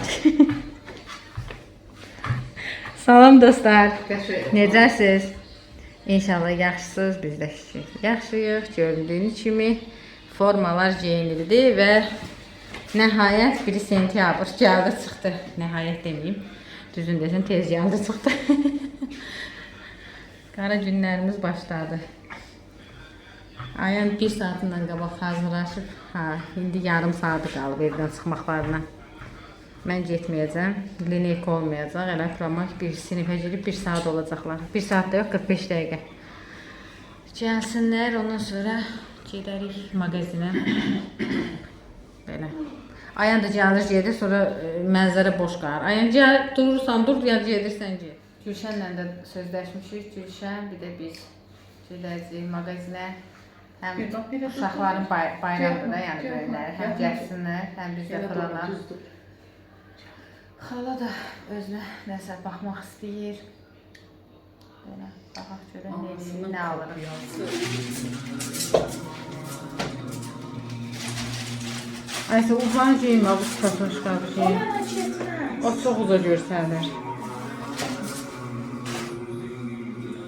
Salam dostlar. Necəsiz? İnşallah yaxşısınız, biz də yaxşıyıq. Gördüyünüz kimi formalar geyinildi və nəhayət 1 sentyabr gəldi çıxdı. Nəhayət deməyim. Düzün desən tez gəldi çıxdı. Qara günlərimiz başladı. Ayın 1 saatından qabaq hazırlaşıb, ha, indi yarım saatı qalıb evdən çıxmaqlarına. Mən getməyəcəm. Linek olmayacaq. Elə promak bir sinifə girib 1 saat olacaqlar. 1 saat da yox, 45 dəqiqə. Gəlsinlər, ondan sonra gedərik mağazinə. Belə. Ayan da gəlir, gedir, sonra e, mənzərə boş qalır. Ayan gəl, durursan, dur, ya gedirsən, get. Gülşənlə də sözləşmişik. Gülşən, bir də biz gedəcəyik mağazinə. Həm uşaqların bay bayramıdır da, yəni böyükləri. Həm gəl. gəlsinlər, həm biz də düzdür. Xala da özünə nəsə baxmaq istəyir. Belə baxaq görək nə eləyir, nə alırıq. Aysə uzan geyinmə bu sifətmişqa bir şey. O çox uza görsənir.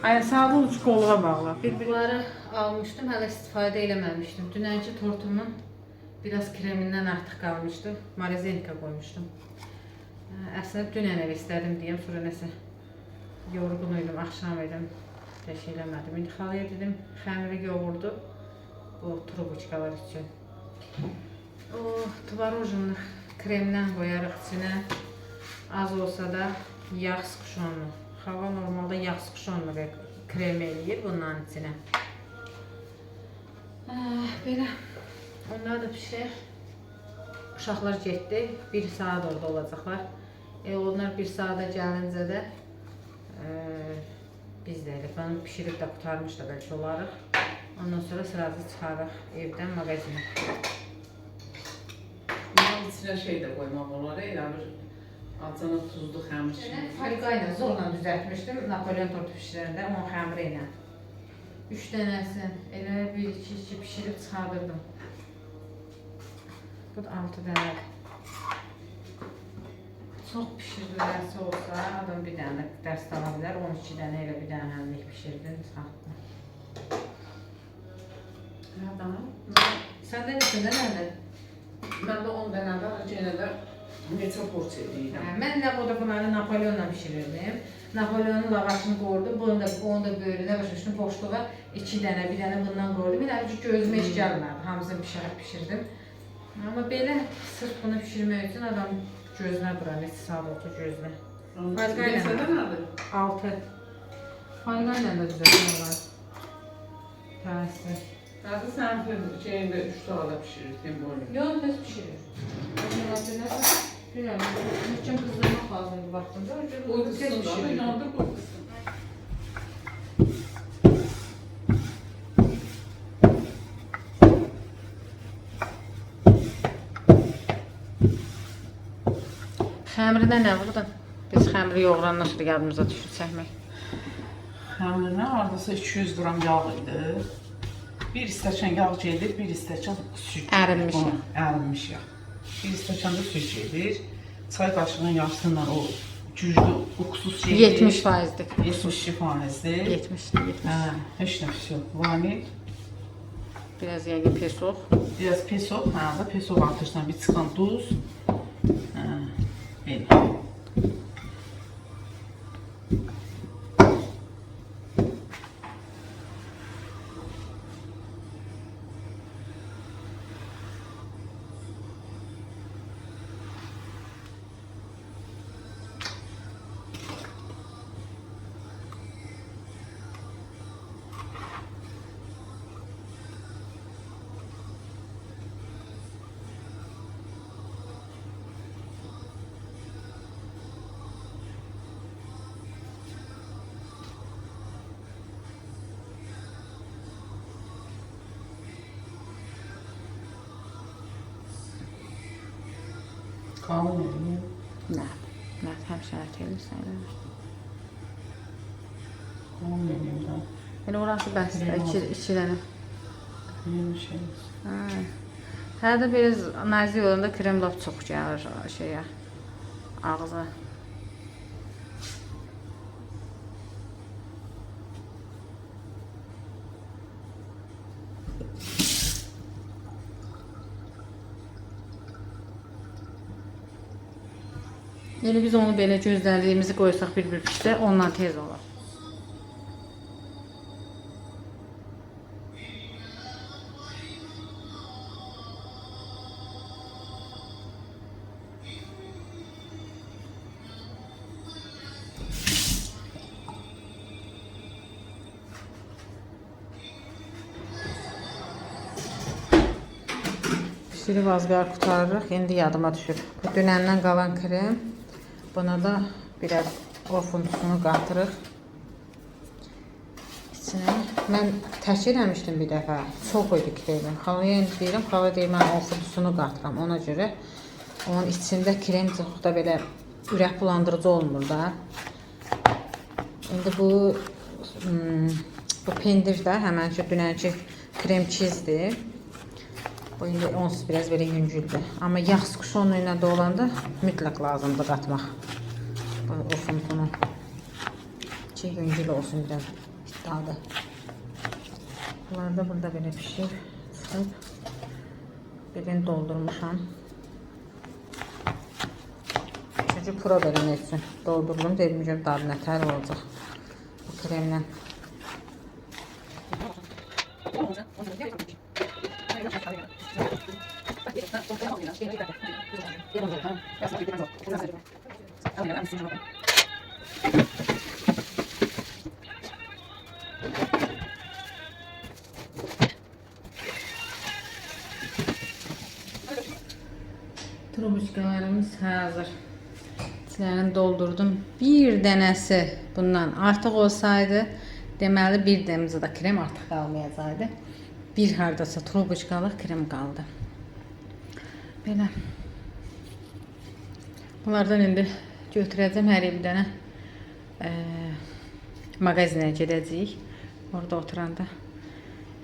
Ay sağda uç qolluğa bağla. Bir-birləri almışdım, hələ istifadə eləməmişdim. Dünənki tortumun biraz kremindən artıq qalmışdı. Marezenka qoymuşdum. Hə, Əslində dünən ev istədim deyəm, sonra nəsə yorğun idim, axşam idim. Təş eləmədim. İndi xalaya dedim, xəmiri yoğurdu bu trubuçkalar üçün. O tvarojenli kremdən qoyarıq içinə. Az olsa da yağ sıxışonlu. Hava normalda yağ sıxışonlu və krem eləyir bunların içinə. Ah, belə. Onlar da pişir. Uşaqlar getdi. Bir saat orada olacaqlar. E, onlar bir saata gəlincə də e, biz də elə ben pişirib də qutarmış da bəlkə olarıq. Ondan sonra sırası çıxarıq evdən mağazinə. Bunun içinə şey də qoymaq olar, elə bir acana tuzlu xəmir kimi. Halqa ilə zorla düzəltmişdim Napolyon tortu bişirəndə onun xəmiri ilə. 3 dənəsi elə 1 2 2 bişirib çıxardırdım. Bu da 6 dənə. Çox bişirilərsə olsa adam bir dənə də dərs ala bilər. 12 dənə elə bir dənə həmlik bişirdim, çıxartdım. Daha. Səndə neçə dənədir? Məndə 10 dənə var, yenə də neçə porsiya deyirəm. Hə, Mən də burada bunları Napolyonla bişirirdim. Napolyonun lavaşını qoydum, bunu da, onu da böyrünə başmışdım boşluğa. iki dənə, bir dənə bundan qoydum. Bir dənə gözümə iş gəlmədi. Hamısını bişirib pişirdim. Amma belə sırf bunu pişirmək üçün adam gözünə qura, neçə saat otur gözünə. Fərqə ilə. 6. Fayqa ilə də düzəltmək olar. Təəssüf. Hadi sən şeyində 3 saata bişirirsən bunu. Yox, tez pişirir. Bilmirəm, məhkəm qızdırmaq lazımdır vaxtında. Qoy Tez qızsın da, pişirir. Xəmirdə nə vurdun? Biz xəmiri yoğurandan sonra yadımıza düşür çəkmək. Həminə hardasa 200 qram yağ idi. Bir stəkan yağ gedir, bir stəkan süd. Ərinmiş O. Ərinmiş yağ. Bir stəkan da süd gedir. Çay qaşığının yarısından o güclü uksuz gedir. 70 faizdir. 72 faizdir. 70 70. Hə, heç nə pis yox. Vanil, Biraz yəqin pesoq. biraz peso, hə, da peso atırsan, bir çıxan duz. Hə, belə. Qalın eləyim. Nə? Nə həmişə ətəyirsən. Qalın eləyim də. Yəni orası bəsdir. 2 2 dənə. Yeni şey. Hə. Də biraz nazik olanda krem lap çox gəlir şeyə. ağza. Yəni biz onu belə gözlərdiyimizi qoysaq bir-bir pişsə, ondan tez olar. Pişirib azqar qutarırıq. İndi yadıma düşür. Bu dünəndən qalan krem. Buna da biraz ofuntusunu qatırıq. İçinə mən tək eləmişdim bir dəfə. Çox idi kremin. Xalaya indi deyirəm, xala deyir mən ofuntusunu qatıram. Ona görə onun içində krem çox da belə ürək bulandırıcı olmur da. İndi bu hmm, bu pendir də həmən ki dünənki krem çizdir. Bu indi onsuz biraz belə yüngüldür. Amma yağ skuşonu ilə də olanda mütləq lazımdır qatmaq. Bu ofuntunu. Ki yüngül olsun biraz dadı. Bunlar da burada belə pişir. Çıxıb. Birini doldurmuşam. Çünki pro vermək üçün doldurdum. Dedim ki, dadı nətər olacaq. Bu kremlə. Trubuşkalarımız hazır. İçlərini doldurdum. Bir dənəsi bundan artıq olsaydı, deməli bir dənəmizə də krem artıq qalmayacaqdı. Bir hardasa trubuşkalıq krem qaldı. Belə. Bunlardan indi götürəcəm hər bir dənə ə, mağazinə gedəcəyik. Orada oturanda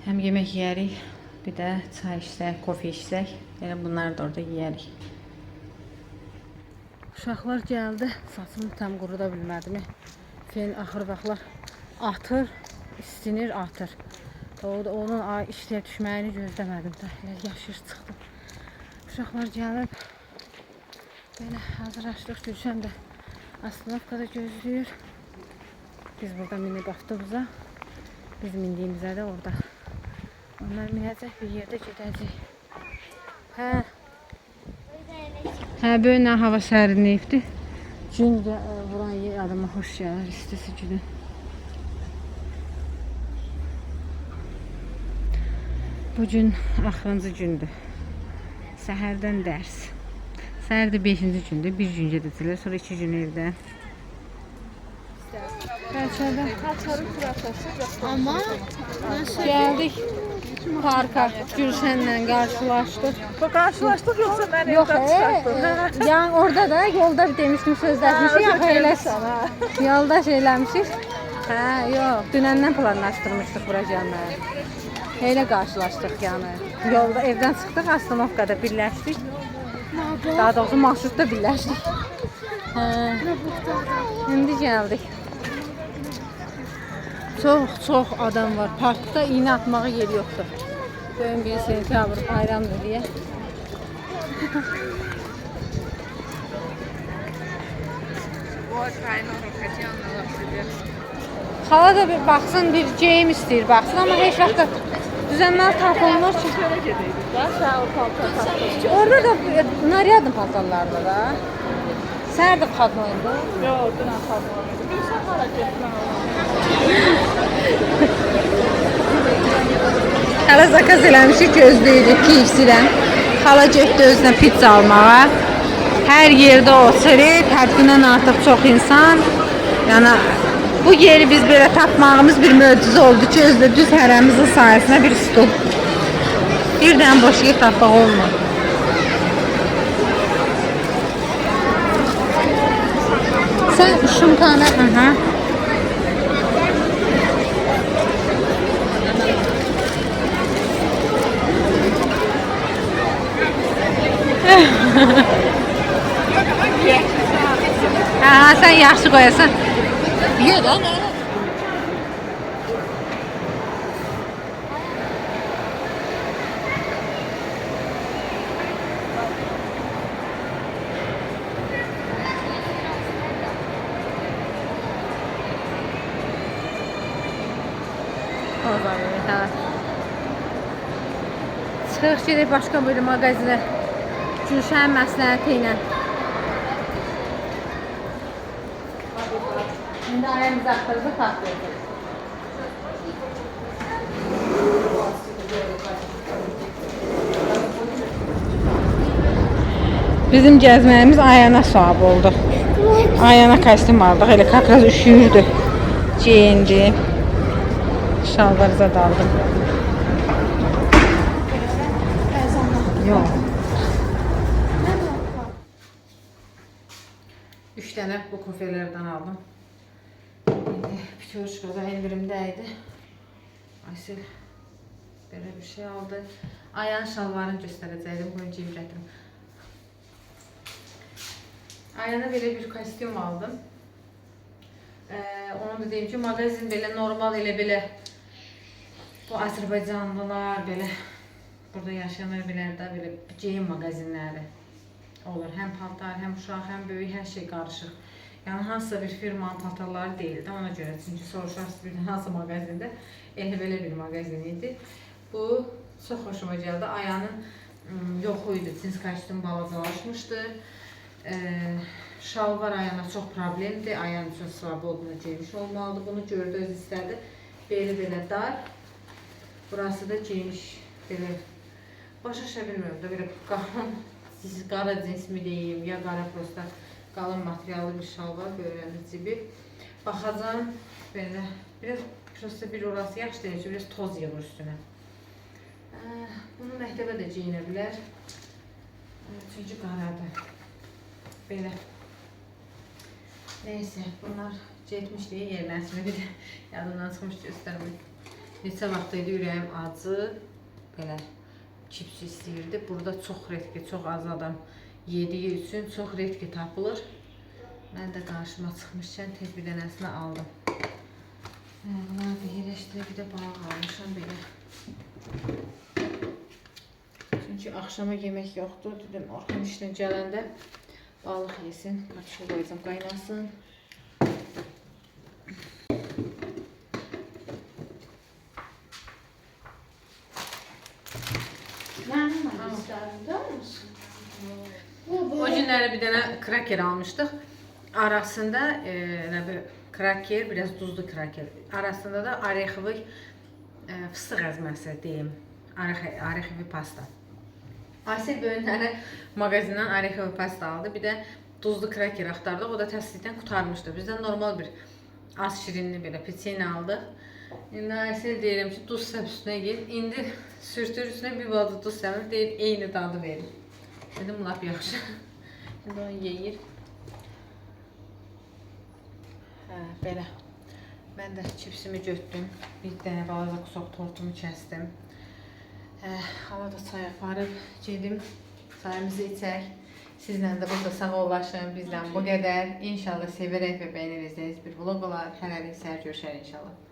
həm yemək yeyərik, bir də çay içsək, kofe içsək, elə bunları da orada yeyərik. Uşaqlar gəldi, saçımı tam quruda bilmədim. Fen axır vaxtlar atır, istinir, atır. O da onun işləyə düşməyini gözləmədim də. Yaşır çıxdım. Uşaqlar gəlib belə hazırlaşdıq. Gülşən də Aslanavkada gözləyir. Biz burada minik avtobusa. Biz mindiyimizə də orada. Onlar minəcək bir yerdə gedəcək. Hə. Hə, böyle hava sərinliyibdi. Gün də ə, vuran yer adama xoş gəlir, istisi günü. Bu gün axırıncı gündür. Səhərdən dərs. Səhər də 5-ci gündür, bir gün gedəcəklər, sonra 2 gün evdə. Bəlkədə Ama gəldik parka, Gülşənlə qarşılaşdıq. Karşılaştık yoksa ben Yox, e, yan orada da yolda demişdim sözləşmişik, yox elə yolda şey eləmişik. Hə, yox, dünəndən planlaşdırmışdıq bura gəlməyi. Elə qarşılaşdıq yəni. Yolda evdən çıxdıq, Astanovkada birləşdik. Daha doğrusu marşrutda birləşdik. Hə. İndi gəldik. Çox çox adam var. Parkda iynə atmağa yer yoxdur. Bugün 1 sentyabr bayramdır deyə. Xala da bir baxsın, bir geyim istəyir baxsın, amma heç vaxt da düzənməli tapılmır ki. Orada da naryadın paltarlarda da. Səhər də qadın idi. Yok, dün kalmadım. Bir sen hareketlen Hələ zakaz eləmişik, gözləyirik KFC-dən. Xala getdi özünə pizza almağa. Hər yerdə oturub, həddindən artıq çox insan. Yəni bu yeri biz belə tapmağımız bir möcüzə oldu ki, özdə düz hərəmizin sayəsində bir stul. Bir dənə boş yer tapmaq olmur. Sən şumkanı, aha. Ha sən yaxşı qoyasan. Ye də. Hə. Çıxıq gedək başqa bir mağazinə. Gülşən məsləhəti ilə. İndi ayağımızı axtarıb taxtlayacaq. Bizim gəzməyimiz Ayana sahib oldu. Ayana kostyum aldıq. Elə kakraz üşüyürdü. Geyindi. Şalvarıza daldım. Yox. Üç tane bu kofelerden aldım. Şimdi Piyoroşka'da indirimdeydi. Asil böyle bir şey aldı. Ayağın şalvarını gösterəcəydim. Bunu cim gətirim. Ayağına belə bir kostyum aldım. Ee, onu da deyim ki, mağazin belə normal elə belə bu Azərbaycanlılar belə burada yaşayanlar bilər də belə geyim mağazinləri olur. Həm paltar, həm uşaq, həm böyük hər şey qarışıq. Yəni hansısa bir firmanın paltarları deyil də ona görə. Çünki soruşarsınız bir hansı mağazində elə belə bir mağazin idi. Bu çox xoşuma gəldi. Ayağının ım, yoxu idi. Cins kostyum balacalaşmışdı. Ee, şalvar ayağına çox problemdir. Ayağın üçün svobodunu geymiş olmalıdır. Bunu gördü, öz istədi. Beli belə dar. Burası da geniş belə başa düşə bilmirəm də belə qara cins mi deyim ya qara prosta qalın materiallı bir şalvar böyrəndə cibi. Baxacağım belə biraz prosta bir orası yaxşı deyil ki, biraz toz yığır üstünə. Bunu məktəbə də geyinə bilər. Çünki qaradır. Belə. Neyse bunlar getmiş deyə yerləşmə bir də yadımdan çıxmış göstərmək. Neçə vaxt idi ürəyim acı, belə chips istəyirdi. Burada çox redki, çox az adam yediyi üçün çox redki tapılır. Mən də qarşıma çıxmışkən tez bir dənəsini aldım. Hə, Bunları da yerləşdirib bir də balıq almışam belə. Çünki axşama yemək yoxdur. Dedim Orxan işdən gələndə balıq yesin. Kartuşa qoyacağım qaynasın. Yani isterim biliyor musun? Bu O günləri bir dənə kraker almışdıq. Arasında e, bir kraker, biraz duzlu kraker. Arasında da orexovi e, fıstıq əzməsi deyim. Orex- Orexovi pasta. Asil böyünləri mağazindən orexovi pasta aldı. Bir də duzlu kraker axtardıq. O da təsdiqdən qutarmışdı. Bizdən normal bir az şirinli belə peçeni aldıq. İndi Asil deyirəm ki, duz səp üstünə gir. İndi sürtür üstünə bir balaca duz səpib deyir, eyni dadı verir. Dedim lap yaxşı. Onu yeyir. Hə, belə. Mən də çipsimi götürdüm. Bir dənə balaca qusaq tortumu kəsdim. Hə, hava da çay aparıb gedim. Çayımızı içək. Sizlə də burada sağollaşın. Bizdən bu qədər. İnşallah sevərək və bəyənəcəyiniz bir vlog olar. Hələlik səhər görüşərik inşallah.